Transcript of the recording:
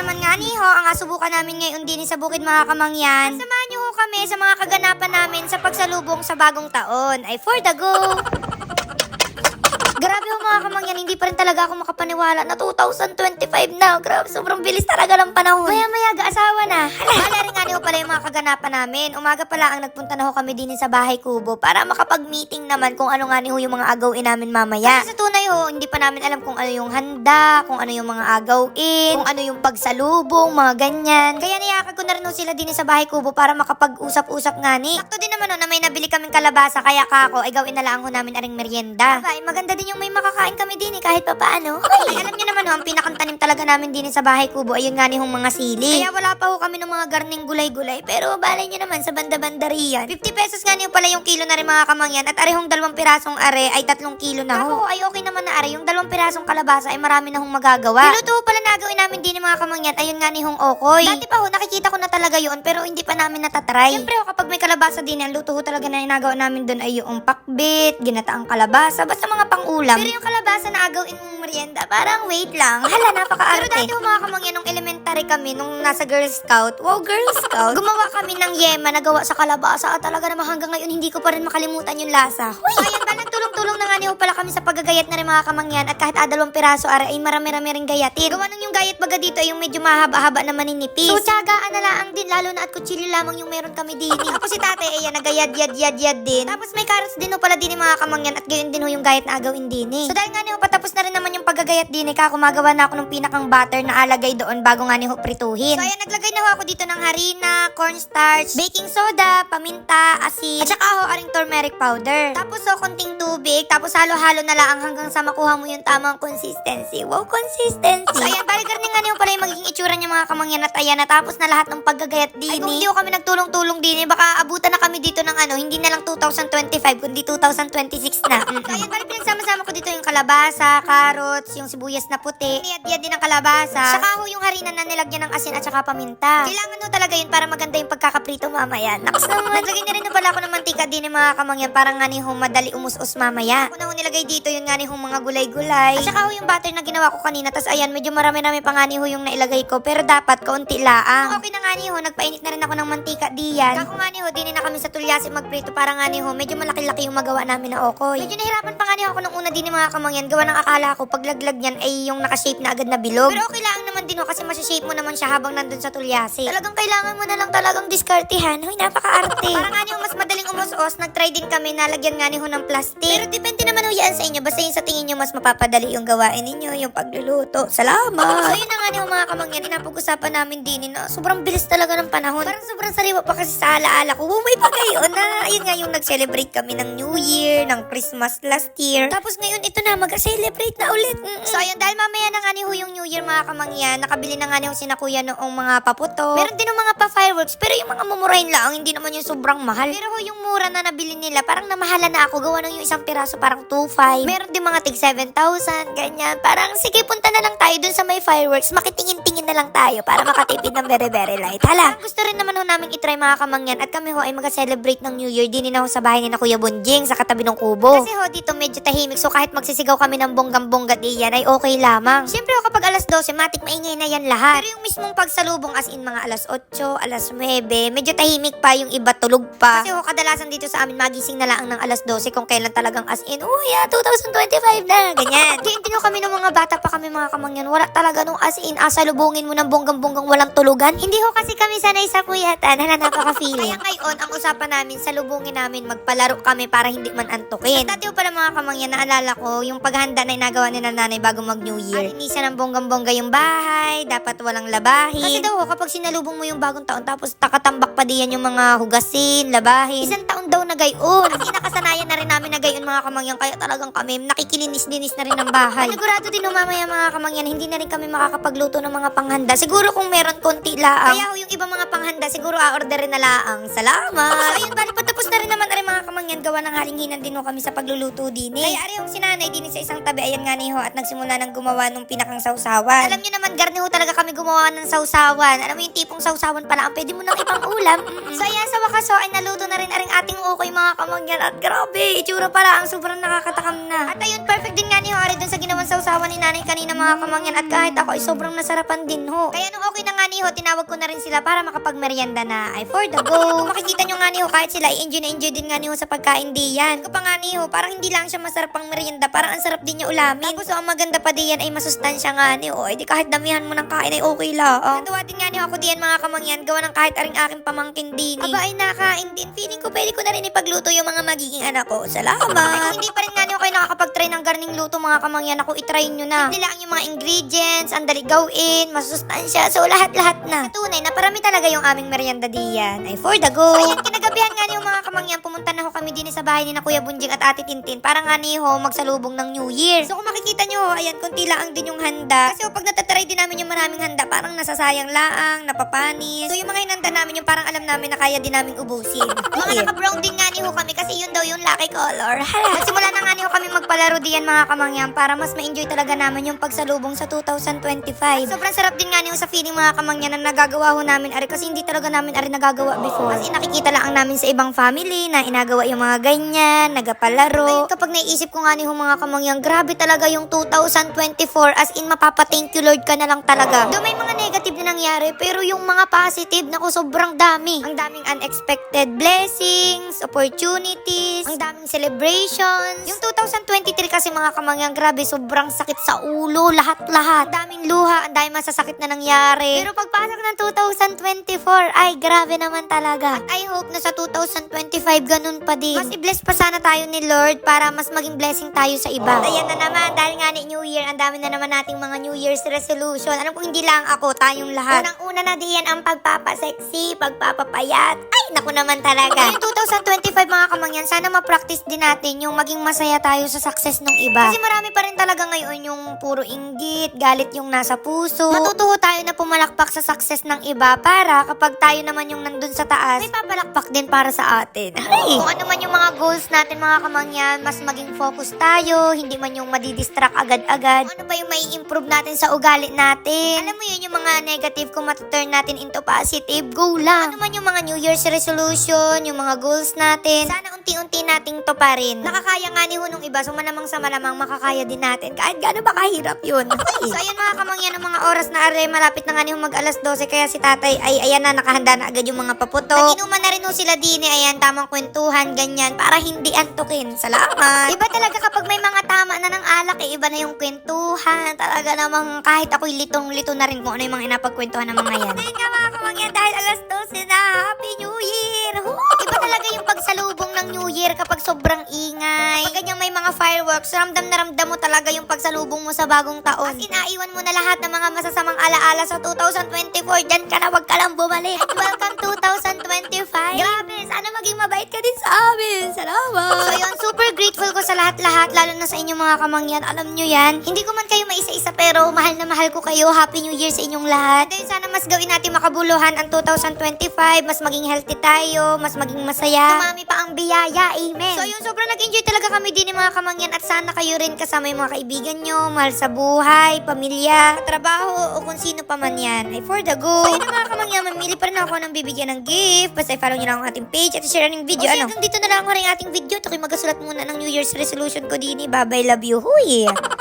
naman nga ni ho, ang asubukan namin ngayon din sa bukid mga kamangyan. Samahan niyo ho kami sa mga kaganapan namin sa pagsalubong sa bagong taon. Ay for the go! Grabe ho mga kamangyan, hindi pa rin talaga ako makapaniwala na 2025 na. Grabe, sobrang bilis talaga ng panahon. Maya-maya, ga-asawa na. Hala, pala yung mga kaganapan namin. Umaga pala ang nagpunta na ho kami din sa bahay kubo para makapag-meeting naman kung ano nga ni ho yung mga agawin namin mamaya. Kasi sa tunay ho, hindi pa namin alam kung ano yung handa, kung ano yung mga agawin, kung ano yung pagsalubong, mga ganyan. Kaya niyakag ko na rin ho sila din sa bahay kubo para makapag-usap-usap nga ni. Sakto din naman ho na may nabili kaming kalabasa kaya kako ay gawin na lang ho namin aring merienda. Abay, maganda din yung may makakain kami din eh, kahit pa paano. Ay, alam niyo naman ho, ang pinakantanim talaga namin din sa bahay kubo ayun nga ni hong mga sili. Kaya wala pa ho kami ng mga garning gulay-gulay pero balay niyo naman sa banda-banda riyan. 50 pesos nga niyo pala yung kilo na rin mga kamangyan at arehong dalawang pirasong are ay tatlong kilo na ho. ay okay naman na are yung dalawang pirasong kalabasa ay marami na hong magagawa. Niluto ho pala na gawin namin din ng mga kamangyan ayun nga ni hong okoy. Dati pa ho nakikita ko na talaga yun pero hindi pa namin natatry. Siyempre ho kapag may kalabasa din ang luto ho talaga na inagawa namin doon ay yung pakbit, ginataang kalabasa, basta mga pang-ulam. Pero yung kalabasa na agawin merienda, parang wait lang. Hala, napaka-arte. Pero dati ho mga kamangyan, nung elementary kami, nung nasa Girl Scout, wow, Girl Scout, gumawa kami ng yema na gawa sa kalabasa at talaga naman hanggang ngayon hindi ko pa rin makalimutan yung lasa. Huy! So ayan nagtulong-tulong na nga niyo pala kami sa paggagayat na rin mga kamangyan at kahit adalawang piraso ara ay marami-rami ring gayatin. Gawa nung yung gayat baga dito ay yung medyo mahaba-haba na maninipis. So tsagaan na lang din, lalo na at kutsilyo lamang yung meron kami din. Tapos si tate, ayan, nagayad-yad-yad-yad din. Tapos may carrots din ho pala din yung mga kamangyan at gayon din ho yung gayat na agawin din eh. So dahil nga niyo patapos na rin naman yung paggagayat din eh, kakumagawa na ako ng pinakang butter na alagay doon bago nga niyo prituhin. So ayan, naglagay na ho ako dito ng harina, cornstarch, baking soda, paminta, asin, at saka ho aring turmeric powder. Tapos ho, konting tubig, tapos halo-halo na lang hanggang sa makuha mo yung tamang consistency. Wow, consistency! So ayan, bali karning nga niyo pala yung magiging itsura niya mga kamangyan at ayan, natapos na lahat ng paggagayat din Ay, kung hindi ho kami nagtulong-tulong din eh, baka abutan na kami dito ng ano, hindi na lang 2025, kundi 2026 na. Mm. So ayan, bali pinagsama-sama ko dito yung kalabasa, carrots, yung sibuyas na puti, niyad-yad din ng kalabasa, saka ho yung harina na nilagyan ng asin at saka paminta. Kailangan ho talaga yun para maganda yung pagkakaprito mamaya. Naks naman. Naglagay na rin ho pala ako ng mantika din ng mga kamangyan para nga ni ho madali umus-us mamaya. Ako na ho nilagay dito yung nga ni ho mga gulay-gulay. At saka ho yung butter na ginawa ko kanina. tas ayan, medyo marami-rami pa nga ni ho yung nailagay ko. Pero dapat kaunti laang. Okay na nga ni ho, nagpainit na rin ako ng mantika diyan. Kako nga ni ho, dinin na kami sa tulyasi magprito para nga ni ho, medyo malaki-laki yung magawa namin na okoy. Medyo nahirapan pa nga ni ho ako nung una din ng mga kamangyan. Gawa ng akala ko, paglaglag niyan ay yung nakashape na agad na bilog. Pero okay lang naman din ho kasi masashape mo naman siya habang nandun sa tulyasi. Talagang kailangan mo na lang talagang diskartihan. Huy, napaka-arte. para nga ho, mas madaling umus-os, nag-try din kami, nalagyan nga ni ng plastic. Pero depende naman ho yan sa inyo. Basta yung sa tingin nyo mas mapapadali yung gawain ninyo, yung pagluluto. Salamat! So yun na nga ho mga kamangyan, inapag-usapan namin din na sobrang bilis talaga ng panahon. Parang sobrang sariwa pa kasi sa alaala ko. Bumay pa kayo na yun nga yung nag-celebrate kami ng New Year, ng Christmas last year. Tapos ngayon ito na, mag-celebrate na ulit. Mm-mm. So ayun, dahil mamaya na nga ni ho yung New Year mga kamangyan, nakabili na nga ni ho sina kuya noong mga paputo. Meron din mga pa-fireworks, pero yung mga mumurahin lang, hindi naman yung sobrang mahal. Pero ho, yung mura na nabili nila, parang namahala na ako. Gawa ng yung isang piraso, parang 2.5. Meron din mga tig 7,000, ganyan. Parang, sige, punta na lang tayo dun sa may fireworks. Makitingin-tingin na lang tayo para makatipid ng very, very light. Hala, gusto rin naman ho namin itry mga kamangyan at kami ho ay mag-celebrate ng New Year din na ho sa bahay ni na Kuya Bunjing sa katabi ng kubo. Kasi ho, dito medyo tahimik so kahit magsisigaw kami ng bonggang-bongga diyan ay okay lamang. Siyempre ho, kapag alas 12, matik maingay na yan lahat. Pero yung mismong pagsalubong as in mga alas 8, alas 9, medyo tahimik pa yung iba tulog pa. Kasi ho, kadalasan dito sa amin magising na lang ng alas 12 kung kailan talagang as in, oh yeah, 2025 na, ganyan. Hindi ho kami nung mga bata pa kami mga kamangyan, wala talaga nung as in, asalubungin mo ng bonggang-bonggang walang tulugan. Hindi ho kasi kami sanay sa kuyatan, hala napaka-feeling. Kaya ngayon, ang usapan namin, salubungin namin, magpalaro kami para hindi man antukin. At dati ho pala mga kamangyan, naalala ko, yung paghanda na inagawa ni nanay bago mag New Year. Alinisan ng bonggang-bongga yung bahay, dapat walang labahin. Kasi daw kapag sinalubong mo yung bagong taon, tapos takatambak pa diyan yung mga hugasin, labahin. Isang taon daw gayon. As in, nakasanayan na rin namin na gayon mga kamangyan, kaya talagang kami, nakikilinis-linis na rin ng bahay. Sigurado din ho, mamaya mga kamangyan, hindi na rin kami makakapagluto ng mga panghanda. Siguro kung meron konti laang. Kaya ho, yung ibang mga panghanda, siguro a-orderin na laang. Salamat! Ayun, bali, patapos na rin naman rin mga kamangyan, gawa ng halinginan din ho kami sa pagluluto din eh. Kaya ari yung sinanay din sa isang tabi, ayan nga ni ho, at nagsimula ng gumawa ng pinakang sausawan. Alam niyo naman, garni ho talaga kami gumawa ng sausawan. Alam mo yung tipong sausawan pala, ang pwede mo nang ipang ulam. Mm-mm. So ayan, sa wakas ho, ay naluto na rin aring ating sobrang okay mga kamangyan at grabe, itsura pala ang sobrang nakakatakam na. At ayun, perfect din nga ni Hori dun sa ginawang sausawan ni nanay kanina mga kamangyan at kahit ako ay sobrang nasarapan din ho. Kaya nung okay na nga ni Ho, tinawag ko na rin sila para makapagmerienda na ay for the go. Makikita nyo nga ni Ho, kahit sila ay enjoy na enjoy din nga ni Ho sa pagkain diyan. Ko pa nga ni Ho, parang hindi lang siya masarap pang merienda, parang ang sarap din niya ulamin. Tapos ang maganda pa diyan ay masustansya nga ni Ho, ay di kahit damihan mo ng kain ay okay lang. Natuwa din nga ni Ho ako diyan mga kamangyan, gawa ng kahit aring aking pamangkin din. Aba ay nakain din. Feeling ko pwede ko na rin ipagluto yung mga magiging anak ko. Salamat. Ay, kung hindi pa rin nga niyo kayo nakakapag-try ng garning luto mga kamangyan, ako itry nyo na. Simple lang yung mga ingredients, ang dali gawin, masustansya, so lahat-lahat na. Sa tunay na parami talaga yung aming merienda diyan. Ay for the go. So ayan, kinagabihan nga niyo mga kamangyan, pumunta na ho kami din sa bahay ni na Kuya Bunjing at Ate Tintin para nga ni ho magsalubong ng New Year. So kung makikita nyo ho, ayan, konti lang din yung handa. Kasi ho, pag natatry din namin yung maraming handa, parang nasasayang laang, napapanis. So yung mga hinanda namin, yung parang alam namin na kaya din namin ubusin. mga naka-brown din nga ni ho kami kasi yun daw yung lucky color. Nagsimula na nga ni kami magpalaro diyan mga kamangyan para mas ma-enjoy talaga namin yung pagsalubong sa 2025. Sobrang sarap din nga ni sa feeling mga kamangyan na nagagawa ho namin ari kasi hindi talaga namin ari nagagawa before. Kasi nakikita lang namin sa ibang family na inagawa yung mga ganyan, nagapalaro. Ayun, kapag naiisip ko nga ni ho mga kamangyan, grabe talaga yung 2024 as in mapapa-thank you Lord ka na lang talaga. Though may mga negative nangyari pero yung mga positive na sobrang dami. Ang daming unexpected blessings, opportunities, ang daming celebrations. Yung 2023 kasi mga kamangyan, grabe, sobrang sakit sa ulo, lahat-lahat. Ang daming luha, ang daming masasakit na nangyari. Pero pagpasok ng 2024, ay grabe naman talaga. At I hope na sa 2025 ganun pa din. Mas i-bless pa sana tayo ni Lord para mas maging blessing tayo sa iba. At ayan na naman, dahil nga ni New Year, ang dami na naman nating mga New Year's resolution. Alam ko hindi lang ako, tayong lahat. Unang-una na diyan ang pagpapasexy, pagpapapayat. Ay, naku naman talaga. Yung 2025 mga kamangyan, sana ma-practice din natin yung maging masaya tayo sa success ng iba. Kasi marami pa rin talaga ngayon yung puro inggit, galit yung nasa puso. Matutuho tayo na pumalakpak sa success ng iba para kapag tayo naman yung nandun sa taas, may papalakpak din para sa atin. Ay! Kung ano man yung mga goals natin mga kamangyan, mas maging focus tayo, hindi man yung madidistract agad-agad. Ano ba yung may improve natin sa ugali natin. Alam mo yun, yung mga negative kung matuturn natin into positive, go lang. Ano man yung mga New Year's resolution, yung mga goals natin, sana unti-unti nating to pa rin. Nakakaya nga ni Hunong iba, so malamang sa malamang makakaya din natin. Kahit gaano ba kahirap yun. so ayun mga kamangyan, ang mga oras na are, malapit na nga ni mag alas 12, kaya si tatay ay ayan na, nakahanda na agad yung mga paputok. Naginuman na rin sila din eh, ayan, tamang kwentuhan, ganyan, para hindi antukin. Salamat. Iba talaga kapag may mga tama na ng alak, eh, iba na yung kwentuhan. Talaga namang kahit ako'y litong-lito na rin kung ano yung mga inapagkwentuhan ng mga yan. Ayun nga mga kamangyan, dahil alas 12 na, Happy New Year! Woo! Talaga yung pagsalubong ng New Year kapag sobrang ingay. Pag ganyan may mga fireworks, ramdam na ramdam mo talaga yung pagsalubong mo sa bagong taon. As in, aiwan mo na lahat ng mga masasamang alaala sa 2024. Diyan ka na, wag ka lang bumalik. At welcome 2025. Grabe, sana maging mabait ka din sa amin. Salamat. So yun, super grateful ko sa lahat-lahat, lalo na sa inyo mga kamangyan. Alam nyo yan, hindi ko man kayo maisa-isa pero mahal na mahal ko kayo. Happy New Year sa inyong lahat. Then sana mas gawin natin makabuluhan ang 2025, mas maging healthy tayo, mas maging masaya. Tumami pa ang biyaya, amen. So yun, sobrang nag-enjoy talaga kami din ng mga kamangyan at sana kayo rin kasama yung mga kaibigan nyo, mahal sa buhay, pamilya, trabaho, o kung sino pa man yan. Ay for the go. So yun mga kamangyan, mamili pa rin ako ng bibigyan ng gift. Basta i-follow nyo lang ang ating page at share ng video. ano? Hanggang dito na lang ako rin ating video. Ito kayo magasulat muna ng New Year's resolution ko din. Bye bye, love you. Huy!